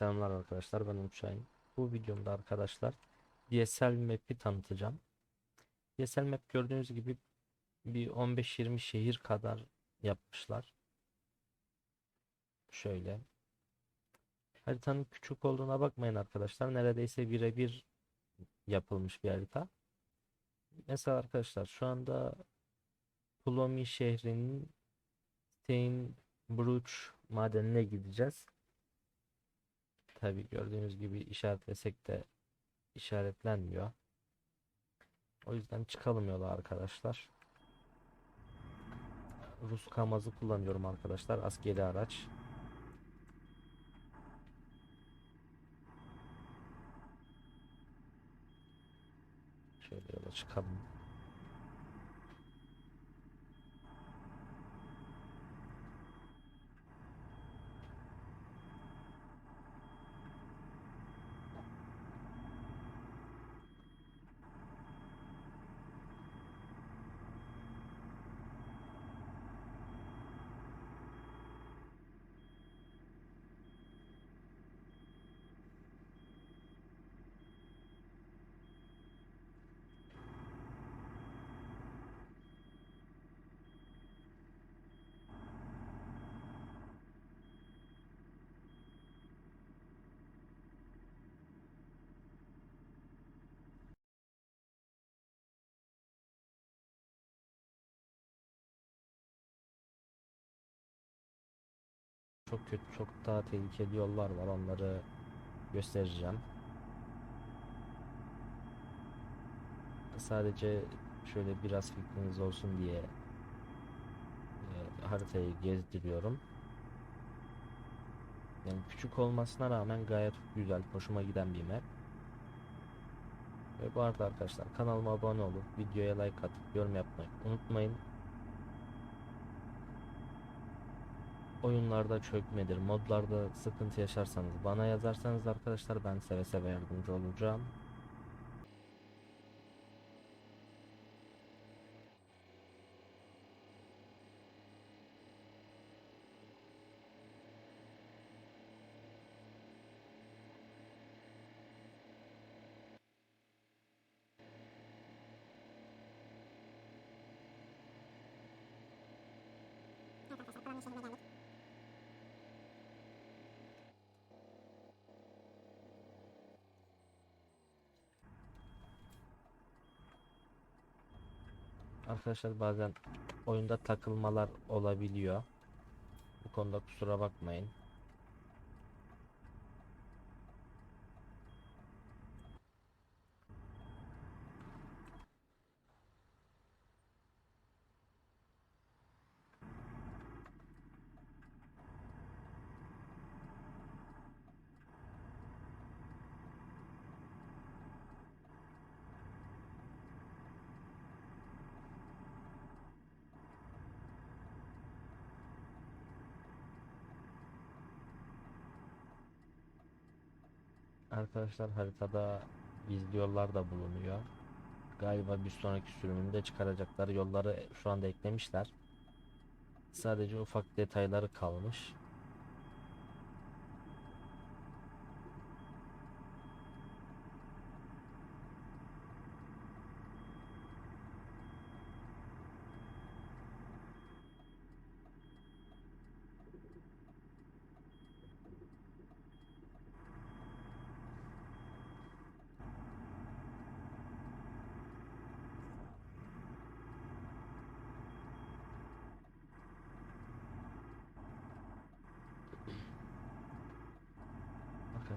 Selamlar arkadaşlar ben Umut. Bu videomda arkadaşlar DSL Map'i tanıtacağım. DSL Map gördüğünüz gibi bir 15-20 şehir kadar yapmışlar. Şöyle. Haritanın küçük olduğuna bakmayın arkadaşlar. Neredeyse birebir yapılmış bir harita. Mesela arkadaşlar şu anda Plomi şehrinin Steinbruch madenine gideceğiz. Tabi gördüğünüz gibi işaretlesek de işaretlenmiyor. O yüzden çıkalım yola arkadaşlar. Rus kamazı kullanıyorum arkadaşlar. Askeri araç. Şöyle yola çıkalım. Çok kötü, çok daha tehlikeli yollar var. Onları göstereceğim. Sadece şöyle biraz fikriniz olsun diye e, haritayı gezdiriyorum. Yani küçük olmasına rağmen gayet güzel, hoşuma giden bir map. Ve bu arada arkadaşlar kanalıma abone olup videoya like atıp yorum yapmayı unutmayın. Oyunlarda çökmedir, modlarda sıkıntı yaşarsanız bana yazarsanız arkadaşlar ben seve seve yardımcı olacağım. Arkadaşlar bazen oyunda takılmalar olabiliyor. Bu konuda kusura bakmayın. Arkadaşlar haritada gizli yollar da bulunuyor. Galiba bir sonraki sürümünde çıkaracakları yolları şu anda eklemişler. Sadece ufak detayları kalmış.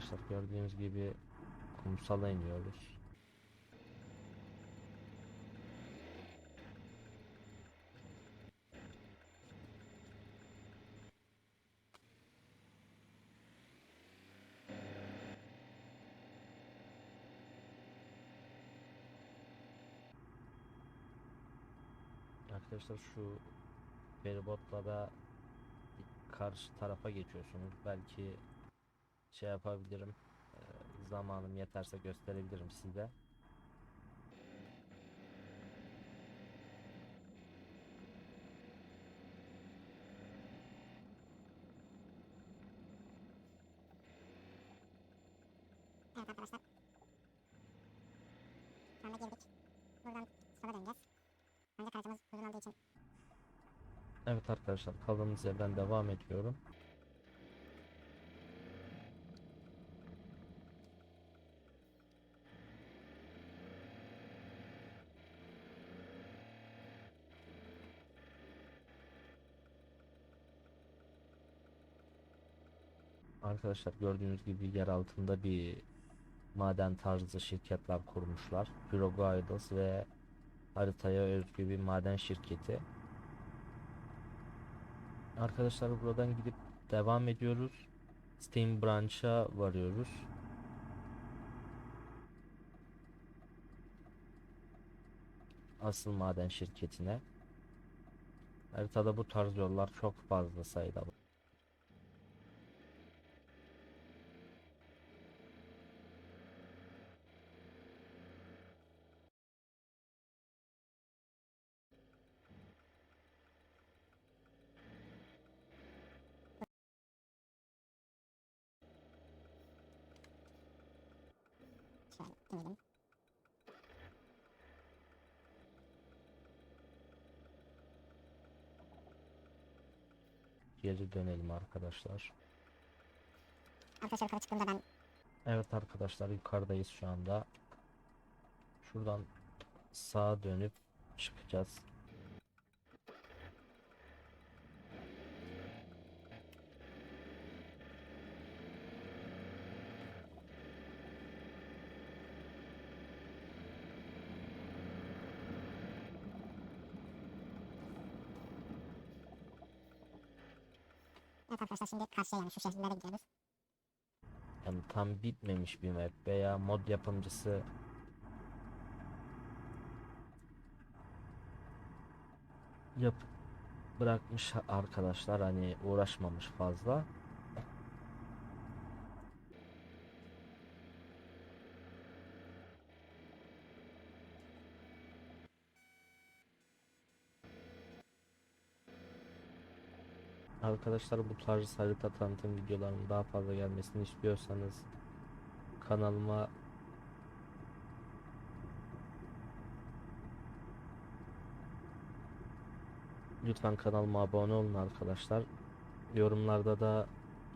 Arkadaşlar gördüğünüz gibi kumsala iniyoruz. Arkadaşlar şu feribotla da karşı tarafa geçiyorsunuz. Belki şey yapabilirim. Ee, zamanım yeterse gösterebilirim size. Evet arkadaşlar. Şu anda girdik. Buradan sola döneceğiz. Ancak haritamız uzun olduğu için Evet arkadaşlar kaldığımız yerden devam ediyorum. Arkadaşlar gördüğünüz gibi yer altında bir maden tarzı şirketler kurmuşlar. Pyroguidos ve haritaya özgü bir maden şirketi. Arkadaşlar buradan gidip devam ediyoruz. Steam Branch'a varıyoruz. Asıl maden şirketine. Haritada bu tarz yollar çok fazla sayıda var. İnelim. Geri dönelim arkadaşlar. Arkadaşlar yukarı çıktığımda ben Evet arkadaşlar yukarıdayız şu anda. Şuradan sağa dönüp çıkacağız. Evet arkadaşlar şimdi karşıya yani şu şehirlere gidiyoruz. Yani tam bitmemiş bir map veya mod yapımcısı yap bırakmış arkadaşlar hani uğraşmamış fazla. Arkadaşlar bu tarz harita tanıtım videolarının daha fazla gelmesini istiyorsanız kanalıma lütfen kanalıma abone olun arkadaşlar. Yorumlarda da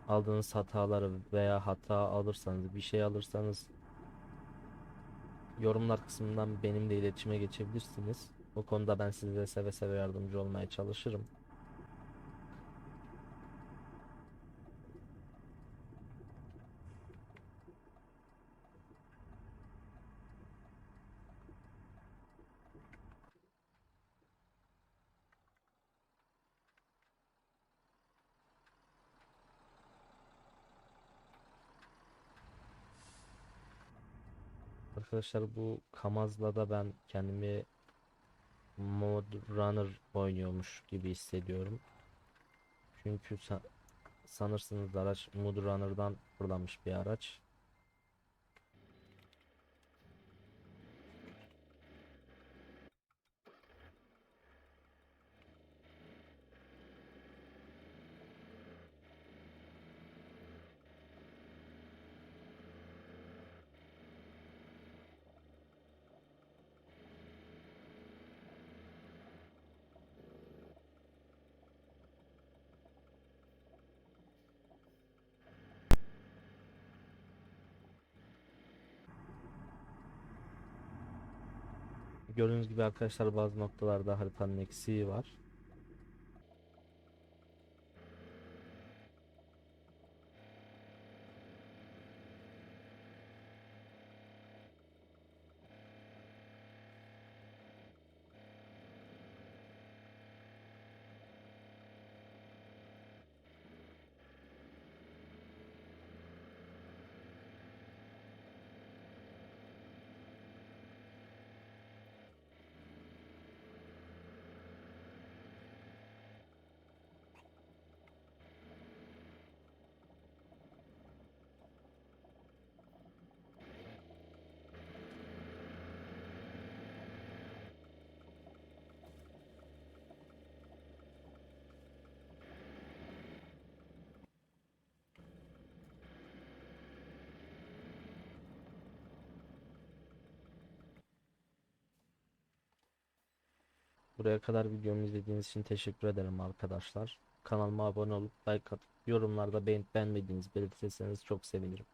aldığınız hataları veya hata alırsanız bir şey alırsanız yorumlar kısmından benimle iletişime geçebilirsiniz. O konuda ben size seve seve yardımcı olmaya çalışırım. Arkadaşlar bu Kamaz'la da ben kendimi Mod Runner oynuyormuş gibi hissediyorum. Çünkü sa- sanırsınız araç Mod Runner'dan fırlamış bir araç. Gördüğünüz gibi arkadaşlar bazı noktalarda haritanın eksiği var. Buraya kadar videomu izlediğiniz için teşekkür ederim arkadaşlar. Kanalıma abone olup like atıp yorumlarda beğenip beğenmediğinizi belirtirseniz çok sevinirim.